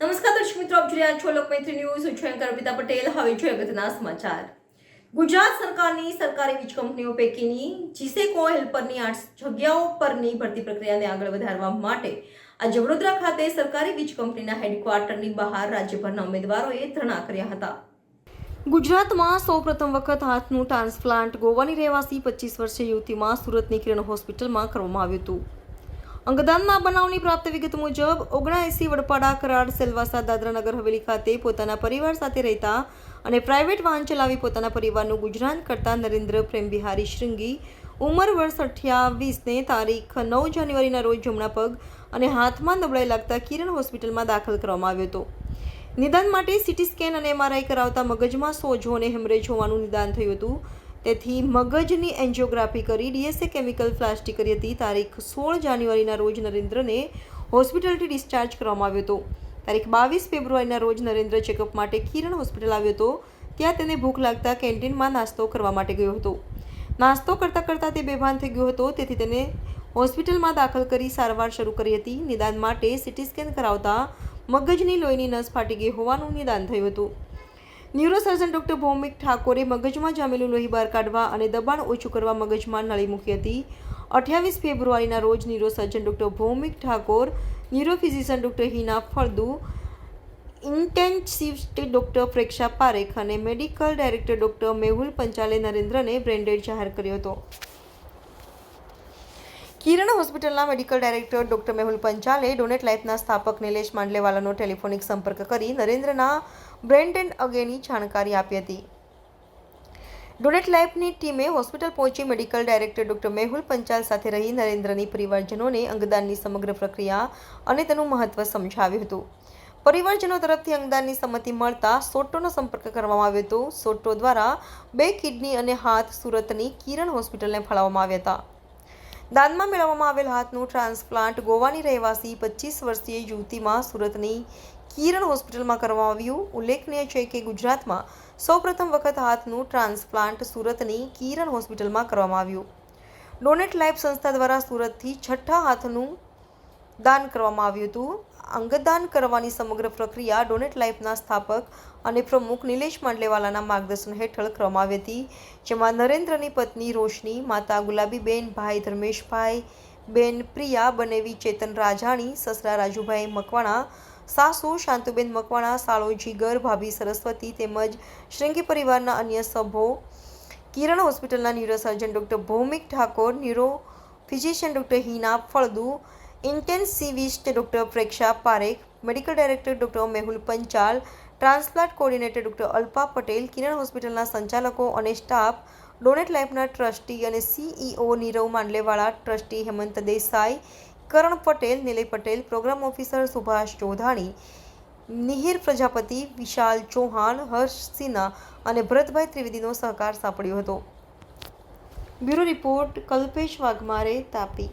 નમસ્કાર દર્શક મિત્રો, આપ જોઈ રહ્યા છો લોકમૈત્રી ન્યૂઝ. હું છું અર્પિતા પટેલ. હવે જોઈએ અગત્યના સમાચાર. ગુજરાત સરકારની સરકારી વીજ કંપનીઓ પૈકીની જીસેકો હેલ્પરની આઠ જગ્યાઓ પરની ભરતી પ્રક્રિયાને આગળ વધારવા માટે આજે વડોદરા ખાતે સરકારી વીજ કંપનીના હેડક્વાર્ટરની બહાર રાજ્યભરના ઉમેદવારોએ ધરણા કર્યા હતા. ગુજરાતમાં સૌપ્રથમ વખત હાથનું ટ્રાન્સપ્લાન્ટ ગોવાની રહેવાસી પચીસ વર્ષીય યુવતીમાં સુરતની કિરણ હોસ્પિટલમાં કરવામાં આવ્યું હતું. અંગદાનના બનાવની પ્રાપ્ત વિગત મુજબ, ઓગણએંસી વડપાડા કરાડ સેલવાસા દાદરાનગર હવેલી ખાતે પોતાના પરિવાર સાથે રહેતા અને પ્રાઇવેટ વાહન ચલાવી પોતાના પરિવારનું ગુજરાન કરતા નરેન્દ્ર પ્રેમબિહારી શૃંગી ઉંમર વર્ષ અઠ્યાવીસને તારીખ નવ જાન્યુઆરીના રોજ જમણા પગ અને હાથમાં નબળાઈ લાગતા કિરણ હોસ્પિટલમાં દાખલ કરવામાં આવ્યો હતો. નિદાન માટે સીટી સ્કેન અને એમઆરઆઈ કરાવતા મગજમાં સોજો અને હેમરેજ હોવાનું નિદાન થયું હતું. તેથી મગજની એન્જિયોગ્રાફી કરી ડીએસએ કેમિકલ ફ્લાસ્ટી કરી હતી. તારીખ સોળ જાન્યુઆરીના રોજ નરેન્દ્રને હોસ્પિટલથી ડિસ્ચાર્જ કરવામાં આવ્યો હતો. તારીખ બાવીસ ફેબ્રુઆરીના રોજ નરેન્દ્ર ચેકઅપ માટે કિરણ હોસ્પિટલ આવ્યો હતો. ત્યાં તેને ભૂખ લાગતા કેન્ટીનમાં નાસ્તો કરવા માટે ગયો હતો. નાસ્તો કરતાં કરતાં તે બેભાન થઈ ગયો હતો. તેથી તેને હોસ્પિટલમાં દાખલ કરી સારવાર શરૂ કરી હતી. નિદાન માટે સિટી સ્કેન કરાવતા મગજની લોહીની નસ ફાટી ગઈ હોવાનું નિદાન થયું હતું. ન્યુરોસર્જન ડૉક્ટર ભૌમિક ઠાકોરે મગજમાં જામેલું લોહી બહાર કાઢવા અને દબાણ ઓછું કરવા મગજમાં નળી મૂકી હતી. અઠ્યાવીસ ફેબ્રુઆરીના રોજ neurosurgeon doctor Bhaumik Thakor, neurophysician doctor Heena Faldu intensivist doctor Preksha Parekh અને મેડિકલ ડાયરેક્ટર ડોક્ટર મેહુલ પંચાલે નરેન્દ્રને બ્રેન્ડેડ જાહેર કર્યો હતો. કિરણ હોસ્પિટલના મેડિકલ ડાયરેક્ટર ડોક્ટર મેહુલ પંચાલે ડોનેટ લાઇફના સ્થાપક નિલેશ માંડલેવાલાનો ટેલિફોનિક સંપર્ક કરી નરેન્દ્રના બ્રેન્ડ એન્ડ અગેની જાણકારી આપી હતી. ડોનેટ લાઇફની ટીમે હોસ્પિટલ પહોંચી medical director doctor Mehul Panchal સાથે રહી નરેન્દ્રની પરિવારજનોને અંગદાનની સમગ્ર પ્રક્રિયા અને તેનું મહત્વ સમજાવ્યું હતું. પરિવારજનો તરફથી અંગદાનની સંમતિ મળતા સોટોનો સંપર્ક કરવામાં આવ્યો હતો. સોટો દ્વારા બે કિડની અને હાથ સુરતની કિરણ હોસ્પિટલને ફાળવવામાં આવ્યા હતા. દાનમાં મેળવવામાં આવેલ હાથનું ટ્રાન્સપ્લાન્ટ ગોવાની રહેવાસી પચીસ વર્ષીય યુવતીમાં સુરતની કિરણ હોસ્પિટલમાં કરવામાં આવ્યું. ઉલ્લેખનીય છે કે ગુજરાતમાં સૌપ્રથમ વખત હાથનું ટ્રાન્સપ્લાન્ટ સુરતની કિરણ હોસ્પિટલમાં કરવામાં આવ્યું. ડોનેટ લાઈફ સંસ્થા દ્વારા સુરતથી છઠ્ઠા હાથનું દાન કરવામાં આવ્યું હતું. અંગદાન કરવાની સમગ્ર પ્રક્રિયા ડોનેટ લાઈફના સ્થાપક અને પ્રમુખ નિલેશ માંડલેવાલાના માર્ગદર્શન હેઠળ કરવામાં આવી હતી, જેમાં નરેન્દ્રની પત્ની રોશની, માતા ગુલાબીબેન, ભાઈ ધર્મેશભાઈ બેન પ્રિયા, બનેવી ચેતન રાજાણી, સસરા રાજુભાઈ મકવાણા, સાસુ શાંતુબેન મકવાણા સાળો જીગર ભાભી સરસ્વતી તેમજ શ્રીંગી પરિવારના અન્ય સભ્યો, કિરણ હોસ્પિટલના neurosurgeon doctor Bhaumik Thakor, neuro physician doctor Heena Faldu intensivist doctor Preksha Parekh, medical director doctor Mehul Panchal, transplant coordinator doctor Alpa Patel, Kiran હોસ્પિટલના સંચાલકો અને સ્ટાફ, ડોનેટ લાઇફના ટ્રસ્ટી અને CEO Nirav Mandlewala, trustee Hemant Desai, Karan Patel, Nilay Patel, programme officer Subhash Chaudhani Nihir Prajapati, Vishal Chauhan, Harsh Sinha અને ભરતભાઈ ત્રિવેદીનો સહકાર સાંપડ્યો હતો. Bureau report, Kalpesh Waghmare, Tapi.